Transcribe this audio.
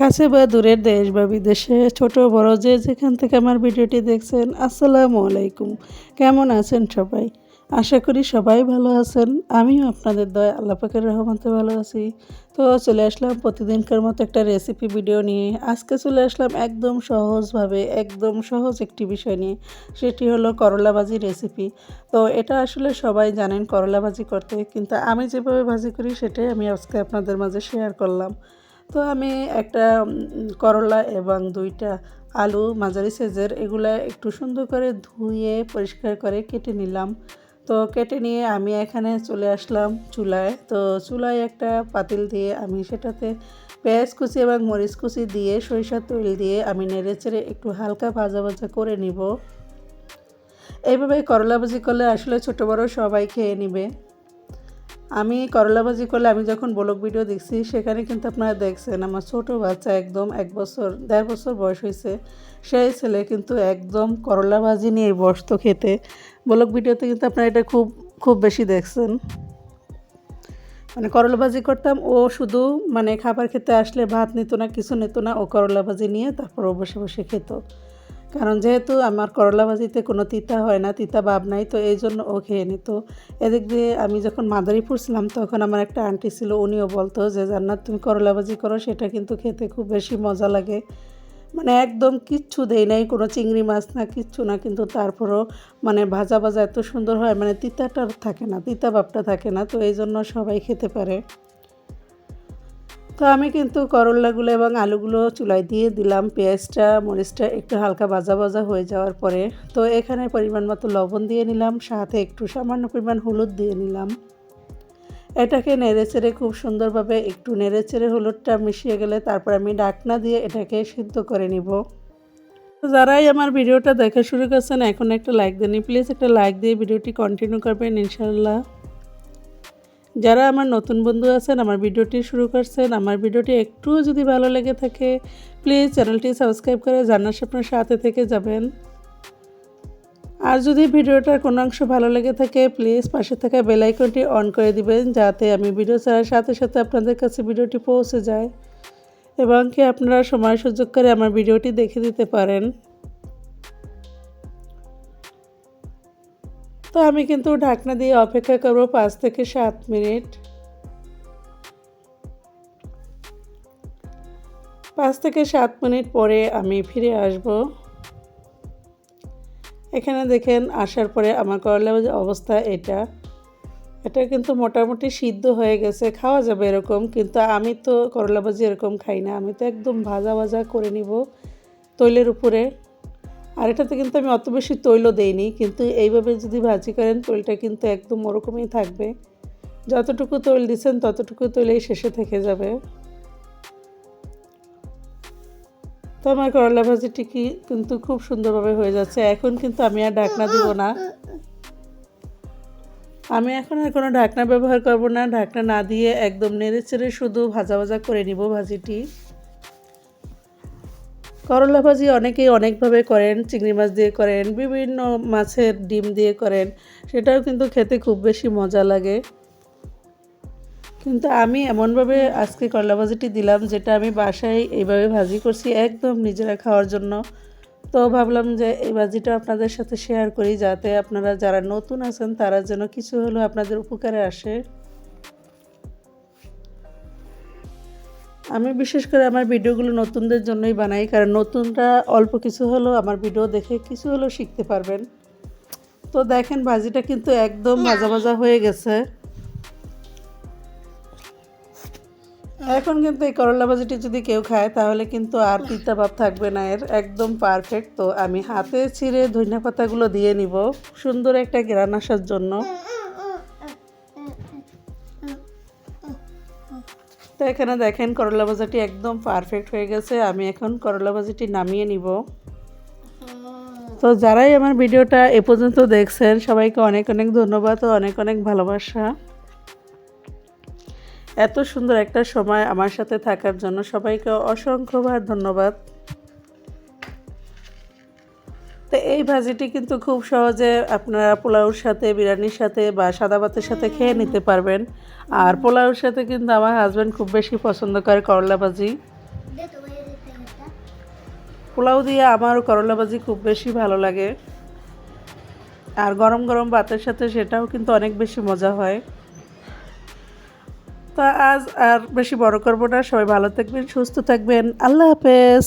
কাছে বা দূরের দেশ বা বিদেশে, ছোট বড় যে যেখান থেকে আমার ভিডিওটি দেখছেন, আসসালামু আলাইকুম। কেমন আছেন সবাই? আশা করি সবাই ভালো আছেন। আমিও আপনাদের দয়, আল্লাহ পাকের রহমতে ভালো আছি। তো চলে আসলাম প্রতিদিনকার মতো একটা রেসিপি ভিডিও নিয়ে। আজকে চলে আসলাম একদম সহজভাবে, একদম সহজ একটি বিষয় নিয়ে। সেটি হলো করলা ভাজি রেসিপি তো এটা আসলে সবাই জানেন করলা ভাজি করতে, কিন্তু আমি যেভাবে ভাজি করি সেটাই আমি আজকে আপনাদের মাঝে শেয়ার করলাম। তো আমি একটা করলা এবং দুইটা আলু, মাঝারি সাইজের এগুলা একটু সুন্দর করে ধুয়ে পরিষ্কার করে কেটে নিলাম। তো কেটে নিয়ে আমি এখানে চলে আসলাম চুলায়। তো চুলায় একটা পাতিল দিয়ে আমি সেটাতে পেঁয়াজ কুচি এবং মরিচ কুচি দিয়ে সরিষার তৈল দিয়ে আমি নেড়ে চেড়ে একটু হালকা ভাজা ভাজা করে নিব। এইভাবে করলা ভাজি করলে আসলে ছোটো বড়ো সবাই খেয়ে নিবে। আমি করলা ভাজি করলে আমি যখন ব্লগ ভিডিও দেখছি, সেখানে কিন্তু আপনারা দেখছেন আমার ছোট বাচ্চা একদম এক বছর, দেড় বছর বয়স হয়েছে। সেই ছেলে কিন্তু একদম করলা ভাজি নিয়ে বসতো খেতে। ব্লগ ভিডিওতে কিন্তু আপনারা এটা খুব খুব বেশি দেখছেন। মানে করলা ভাজি করতাম, ও শুধু মানে খাবার খেতে আসলে ভাত নিত না, কিছু নিত না, ও করলা ভাজি নিয়ে তারপর ও বসে বসে খেত। কারণ যেহেতু আমার করলা ভাজিতে কোনো তিতা হয় না, তিতা ভাব নাই, তো এই জন্য ও খেয়ে নিত এদিক দিয়ে আমি যখন মাদারীপুর ছিলাম, তখন আমার একটা আন্টি ছিল, উনিও বলতো যে, জান্নাত, তুমি করলা ভাজি করো, সেটা কিন্তু খেতে খুব বেশি মজা লাগে। মানে একদম কিচ্ছু দেই নাই, কোনো চিংড়ি মাছ না, কিচ্ছু না, কিন্তু তারপরও মানে ভাজা ভাজা এত সুন্দর হয় মানে তিতাটা থাকে না, তিতা ভাবটা থাকে না, তো এই জন্য সবাই খেতে পারে। তো আমি কিন্তু করলাগুলো এবং আলুগুলো চুলায় দিয়ে দিলাম। পেঁয়াজটা, মরিচটা একটু হালকা ভাজা ভাজা হয়ে যাওয়ার পরে তো এখানে পরিমাণ মতো লবণ দিয়ে নিলাম, সাথে একটু সামান্য পরিমাণ হলুদ দিয়ে নিলাম। এটাকে নেড়ে চেড়ে খুব সুন্দরভাবে একটু নেড়ে চেড়ে হলুদটা মিশিয়ে গেলে তারপর আমি ডাকনা দিয়ে এটাকে সিদ্ধ করে নিব। যারাই আমার ভিডিওটা দেখা শুরু করছেন, এখন একটা লাইক দেন প্লিজ একটা লাইক দিয়ে ভিডিওটি কন্টিনিউ করবেন ইনশাল্লাহ যারা আমার নতুন বন্ধু আছেন, আমার ভিডিওটি শুরু করছেন, আমার ভিডিওটি একটু যদি ভালো লেগে থাকে প্লিজ চ্যানেলটি সাবস্ক্রাইব করে জানার আপনার সাথে থেকে যাবেন। আর যদি ভিডিওটার কোনো অংশ ভালো লেগে থাকে প্লিজ পাশে থাকা বেলাইকনটি অন করে দিবেন, যাতে আমি ভিডিও ছাড়ার সাথে সাথে আপনাদের কাছে ভিডিওটি পৌঁছে যায় এবং কি আপনারা সময় সুযোগ করে আমার ভিডিওটি দেখে দিতে পারেন। তো আমি কিন্তু ঢাকনা দিয়ে অপেক্ষা করব পাঁচ থেকে সাত মিনিট। পাঁচ থেকে সাত মিনিট পরে আমি ফিরে আসব। এখানে দেখেন, আসার পরে আমার করলা অবস্থা এটা। এটা কিন্তু মোটামুটি সিদ্ধ হয়ে গেছে, খাওয়া যাবে এরকম, কিন্তু আমি তো করলা ভাজি এরকম খাই না। আমি তো একদম ভাজা ভাজা করে নিব তৈলের উপরে। আর এটাতে কিন্তু আমি অত বেশি তৈলও দেইনি, কিন্তু এইভাবে যদি ভাজি করেন, তৈলটা কিন্তু একদম ওরকমই থাকবে। যতটুকু তৈল দিচ্ছেন, ততটুকু তৈলেই শেষে থেকে যাবে। তো আমার করলা ভাজিটি কি কিন্তু খুব সুন্দরভাবে হয়ে যাচ্ছে। এখন কিন্তু আমি আর ঢাকনা দিব না। আমি এখন আর কোনো ঢাকনা ব্যবহার করব না। ঢাকনা না দিয়ে একদম নেড়ে চেড়ে শুধু ভাজা ভাজা করে নিব ভাজিটি। করলা ভাজি অনেকেই অনেকভাবে করেন, চিংড়ি মাছ দিয়ে করেন, বিভিন্ন মাছের ডিম দিয়ে করেন, সেটাও কিন্তু খেতে খুব বেশি মজা লাগে। কিন্তু আমি এমনভাবে আজকে করলা ভাজিটি দিলাম যেটা আমি বাসায় এইভাবে ভাজি করছি একদম নিজেরা খাওয়ার জন্য। তো ভাবলাম যে এই ভাজিটা আপনাদের সাথে শেয়ার করি যাতে আপনারা যারা নতুন আছেন তারা যেন কিছু হলেও আপনাদের উপকারে আসে। আমি বিশেষ করে আমার ভিডিওগুলো নতুনদের জন্যই বানাই, কারণ নতুনরা অল্প কিছু হলেও আমার ভিডিও দেখে কিছু হলেও শিখতে পারবেন। তো দেখেন ভাজিটা কিন্তু একদম ভাজা ভাজা হয়ে গেছে। এখন কিন্তু এই করলা ভাজিটি যদি কেউ খায়, তাহলে কিন্তু আর পিতা ভাব থাকবে না, এর একদম পারফেক্ট তো আমি হাতে ছিঁড়ে ধনিয়া পাতাগুলো দিয়ে নিব, সুন্দর একটা গ্রান আসার জন্য। তো এখানে দেখেন করলা ভাজাটি একদম পারফেক্ট হয়ে গেছে। আমি এখন করলা ভাজাটি নামিয়ে নিব। তো যারাই আমার ভিডিওটা এ পর্যন্ত দেখছেন, সবাইকে অনেক অনেক ধন্যবাদ ও অনেক অনেক ভালোবাসা। এত সুন্দর একটা সময় আমার সাথে থাকার জন্য সবাইকে অসংখ্যবার ধন্যবাদ। তো এই ভাজিটি কিন্তু খুব সহজে আপনারা পোলাওর সাথে, বিরিয়ানির সাথে বা সাদা ভাতের সাথে খেয়ে নিতে পারবেন। আর পোলাওর সাথে কিন্তু আমার হাজব্যান্ড খুব বেশি পছন্দ করে করলা ভাজি। পোলাও দিয়ে আমার করলা ভাজি খুব বেশি ভালো লাগে। আর গরম গরম ভাতের সাথে সেটাও কিন্তু অনেক বেশি মজা হয়। তো আজ আর বেশি বড় করব না। সবাই ভালো থাকবেন, সুস্থ থাকবেন। আল্লাহ হাফেজ।